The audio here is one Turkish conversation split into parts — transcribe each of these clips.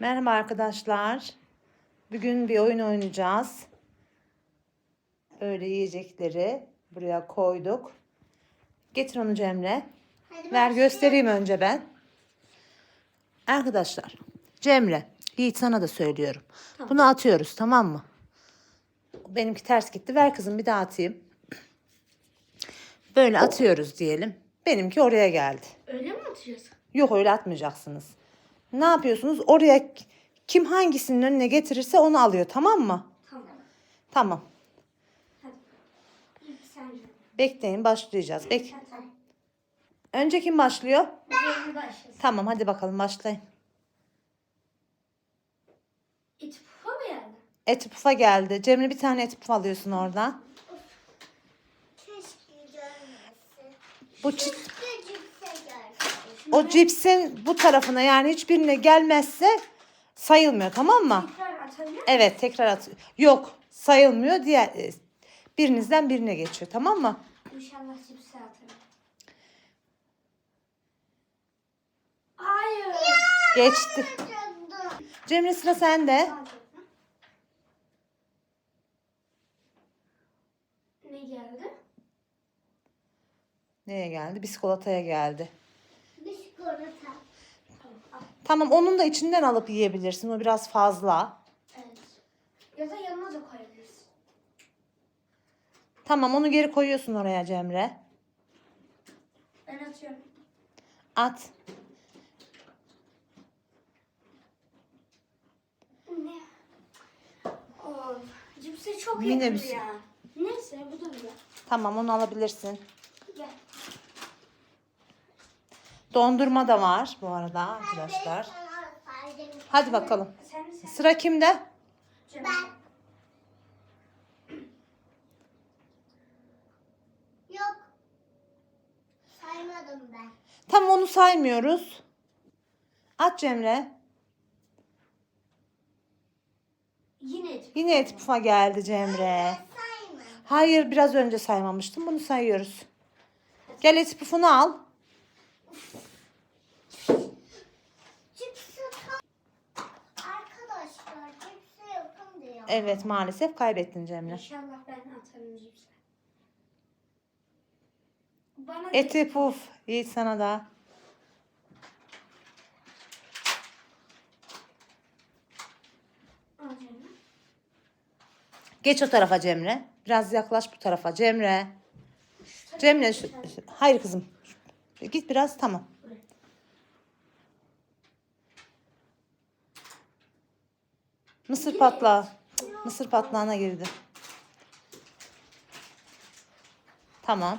Merhaba arkadaşlar. Bugün bir oyun oynayacağız. Böyle yiyecekleri buraya koyduk. Getir onu Cemre. Hadi Ver göstereyim önce ben. Arkadaşlar Cemre, Yiğit sana da söylüyorum. Bunu atıyoruz tamam mı? Benimki ters gitti. Ver kızım bir daha atayım. Böyle atıyoruz diyelim. Benimki oraya geldi. Öyle mi atacağız? Yok öyle atmayacaksınız. Ne yapıyorsunuz? Oraya kim hangisinin önüne getirirse onu alıyor tamam mı? Tamam. Tamam. Sen. Bekleyin başlayacağız. Bek Tamam. Önce kim başlıyor? Ben. Tamam hadi bakalım başlayın. Pufa mı geldi? Et pufa geldi. Cemre bir tane et puf alıyorsun oradan. Keşke gelmesin. Bu çi- Keşke cipse gelsin. O cipsin bu tarafına yani hiçbirine gelmezse sayılmıyor tamam mı? Tekrar atabilir? Evet tekrar at. Yok sayılmıyor. Diğer e, birinizden birine geçiyor tamam mı? İnşallah cipse atarım. Hayır. Geçti. Cemre sıra sende. Ne geldi? Neye geldi? Biskolataya geldi. Tamam. onun da içinden alıp yiyebilirsin. O biraz fazla. Evet. Ya da yanına da koyabiliriz. Tamam onu geri koyuyorsun oraya Cemre. Ben atıyorum. At. Ne? Of. Cipse çok Yine yakın bir- ya. Neyse bu da güzel. Tamam onu alabilirsin. Gel. Dondurma da var bu arada arkadaşlar. Hadi bakalım. Sıra kimde? Ben. Yok. Saymadım ben. Tamam onu saymıyoruz. At Cemre. Yine Yine et pufa geldi Cemre. Hayır biraz önce saymamıştım. Bunu sayıyoruz. Gel et pufunu al. Cipsi tam. Arkadaşlar cipsi yakın diyor. Evet maalesef kaybettin Cemre. İnşallah ben atarım. Bana Eti puf. Yiğit sana da. Geç o tarafa Cemre. Biraz yaklaş bu tarafa Cemre. Cemre şu- hayır kızım. Git biraz tamam. Mısır patlağı. Mısır patlağına girdi. Tamam.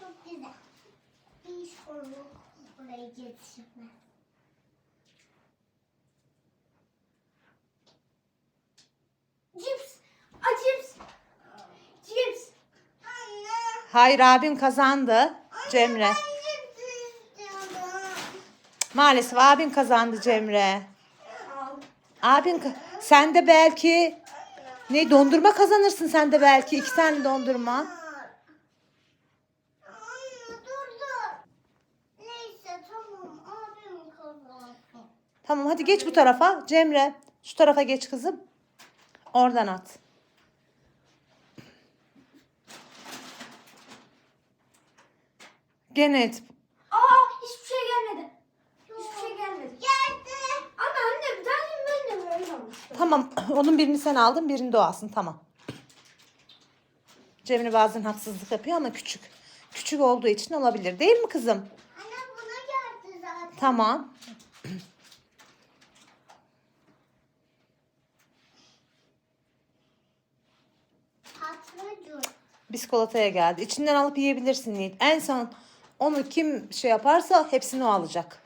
Çok güzel. İş onu oraya getirme. Cips. A cips. Cips. Anne. Hayır abin kazandı. Cemre. İstiyorum. Maalesef abin kazandı Cemre. Abin sen de belki ne dondurma kazanırsın sen de belki iki tane dondurma. Tamam hadi geç bu tarafa Cemre. Şu tarafa geç kızım. Oradan at. Gene et. Aa hiçbir şey gelmedi. Hiçbir şey gelmedi. Geldi. Ama anne daha ben de böyle olmuştu. Tamam onun birini sen aldın birini de o alsın tamam. Cemre bazen haksızlık yapıyor ama küçük. Küçük olduğu için olabilir değil mi kızım? Anne buna geldi zaten. Tamam. Biskolataya geldi. İçinden alıp yiyebilirsin Yiğit. En son onu kim şey yaparsa hepsini o alacak.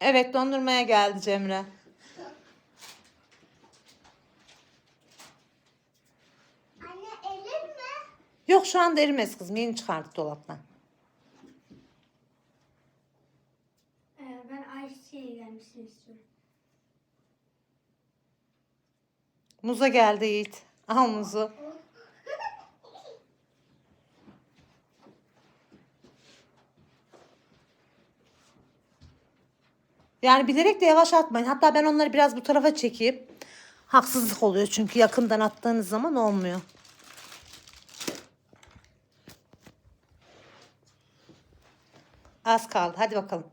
Evet dondurmaya geldi Cemre. Anne erir mi? Yok şu anda erimez kızım. Yeni çıkardık dolaptan. Ee, ben ayçiçeği gelmişsin istiyorum. Muza geldi Yiğit. Al muzu. Yani bilerek de yavaş atmayın. Hatta ben onları biraz bu tarafa çekeyim. Haksızlık oluyor çünkü yakından attığınız zaman olmuyor. Az kaldı. Hadi bakalım.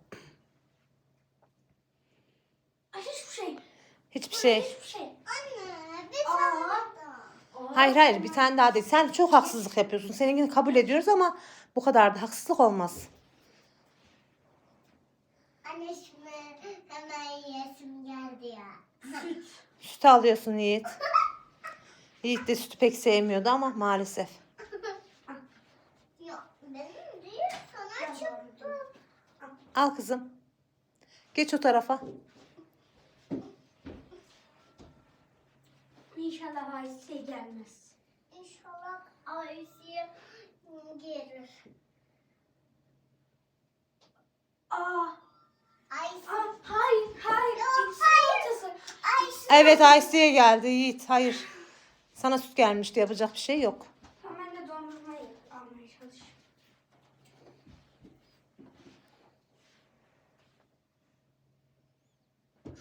Ay hiçbir şey. Hiçbir şey. Hiçbir şey. Anne bir tane daha. Hayır hayır bir tane daha değil. Sen çok haksızlık yapıyorsun. Seninkini kabul ediyoruz ama bu kadar da haksızlık olmaz. Anne şimdi hemen yesim geldi ya. Sütü alıyorsun Yiğit. Yiğit de sütü pek sevmiyordu ama maalesef. Yok benim değil sana çıktı. Al kızım. Geç o tarafa. İnşallah Ayşe gelmez. İnşallah Ayşe gelir. Aa. Hayır, hayır. Ortası. Evet Ayşe'ye geldi Yiğit. Hayır. Sana süt gelmişti. Yapacak bir şey yok. Tamam ben de dondurmayı almaya çalışıyorum.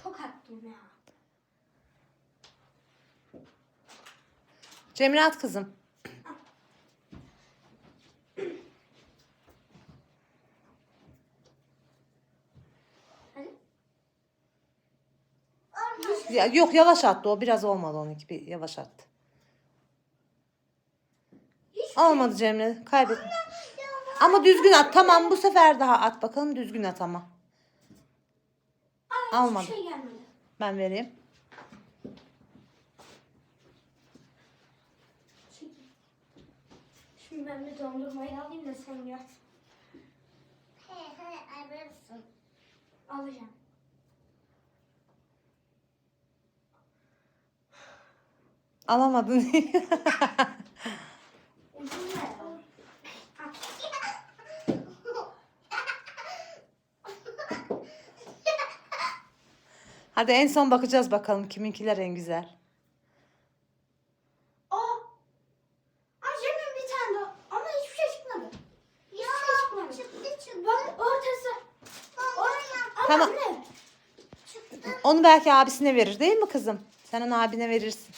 Çok attım ya. Cemre at kızım. Hadi. Ya, yok yavaş attı o. Biraz olmadı onunki. Bir yavaş attı. Hiç Olmadı Cemre. Kaybettin. Ama düzgün at. Tamam bu sefer daha at bakalım. Düzgün at ama. Almadı. şey. Ben vereyim. Şimdi ben bir dondurmayı alayım da sen yat. He he alırsın. Alacağım. Alamadın. Hadi en son bakacağız bakalım kiminkiler en güzel. Aa. Acem'in bir tane daha. Ama hiçbir şey çıkmadı. Ya Hiçbir şey çıkmadı. çıktı çıktı. Bak ortası. Orta. Ama Tamam. Onu belki abisine verir değil mi kızım? Sen onu abine verirsin.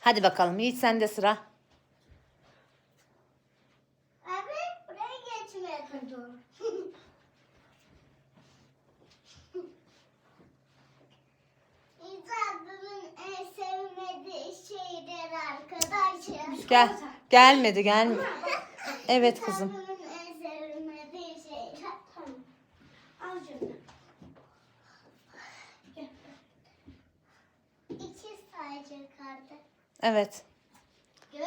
Hadi bakalım Yiğit sende sıra. Abi buraya geçmedi. Hadi doğru. İnsanların en sevmediği şeyler arkadaşlar. Gel. Gelmedi gelmedi. Evet kızım. İnsanların en sevmediği şeyler. Tamam. Al canım. Gel. İki sadece kaldı. Evet. Güç.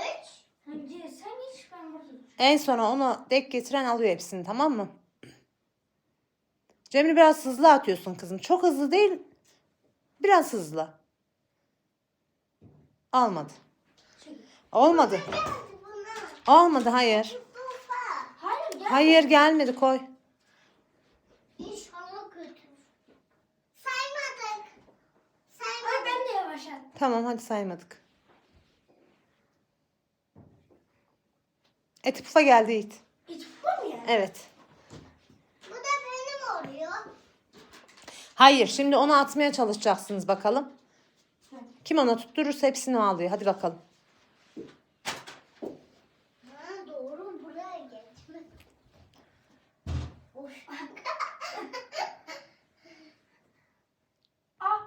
Önce sen geç ben burada. En sona onu dek getiren alıyor hepsini tamam mı? Cemre biraz hızlı atıyorsun kızım. Çok hızlı değil. Biraz hızlı. Almadı. Çekil. Olmadı. Olmadı hayır. Hayır gel. Hayır gelmedi koy. İnşallah kötü. Saymadık. Ay Saymadık. ben de yavaş attım. Tamam hadi saymadık. Eti geldi Yiğit. Bu mu yani? Evet. Bu da benim oluyor. Hayır şimdi onu atmaya çalışacaksınız bakalım. Kim ona tutturursa hepsini alıyor. Hadi bakalım. Ha, doğru buraya geçme. Aa.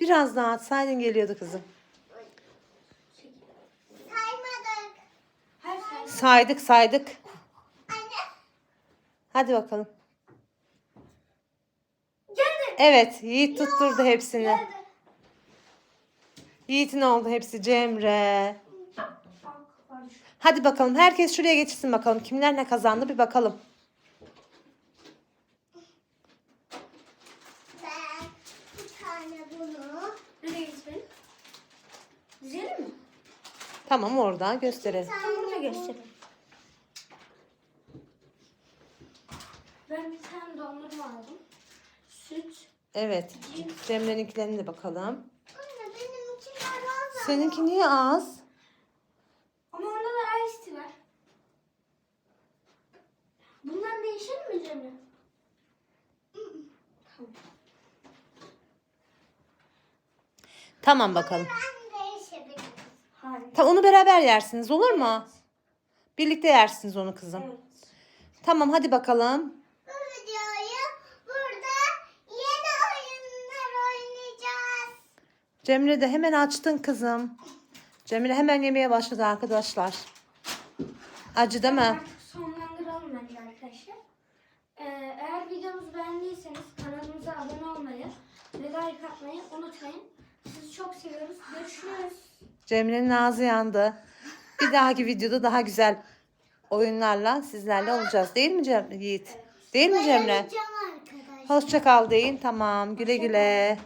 Biraz daha atsaydın geliyordu kızım. Çekil. Saymadık. Hayır sen. Saydık saydık. Anne. Hadi bakalım. Geldi. Evet Yiğit tutturdu hepsini. Yiğit'in oldu hepsi Cemre. Hadi bakalım herkes şuraya geçsin bakalım. Kimler ne kazandı bir bakalım. Ben bir tane bunu. Nereye gitmeli? Düzelir mi? Tamam orada gösterelim. Tam burada göstereyim. Ben bir tane dondurma aldım. Süt. Evet. Cemre'ninkilerine de bakalım. Anne benimkiler az. Seninki niye az? Ama onda da ice tea var. Bundan değişir mi Cemre? Tamam bakalım. Ben. Ta onu beraber yersiniz olur mu? Birlikte yersiniz onu kızım. Evet. Tamam hadi bakalım. Bu videoyu burada yeni oyunlar oynayacağız. Cemre de hemen açtın kızım. Cemre hemen yemeye başladı arkadaşlar. Acı değil mi? Artık sonlandıralım bence arkadaşlar. Ee, eğer videomuzu beğendiyseniz kanalımıza abone olmayı ve like atmayı unutmayın. Sizi çok seviyoruz. Görüşürüz. Cemre'nin ağzı yandı. Bir dahaki videoda daha güzel oyunlarla sizlerle olacağız. Değil mi Cem Yiğit? Değil mi Cemre? Hoşça kal deyin. Tamam. Güle güle.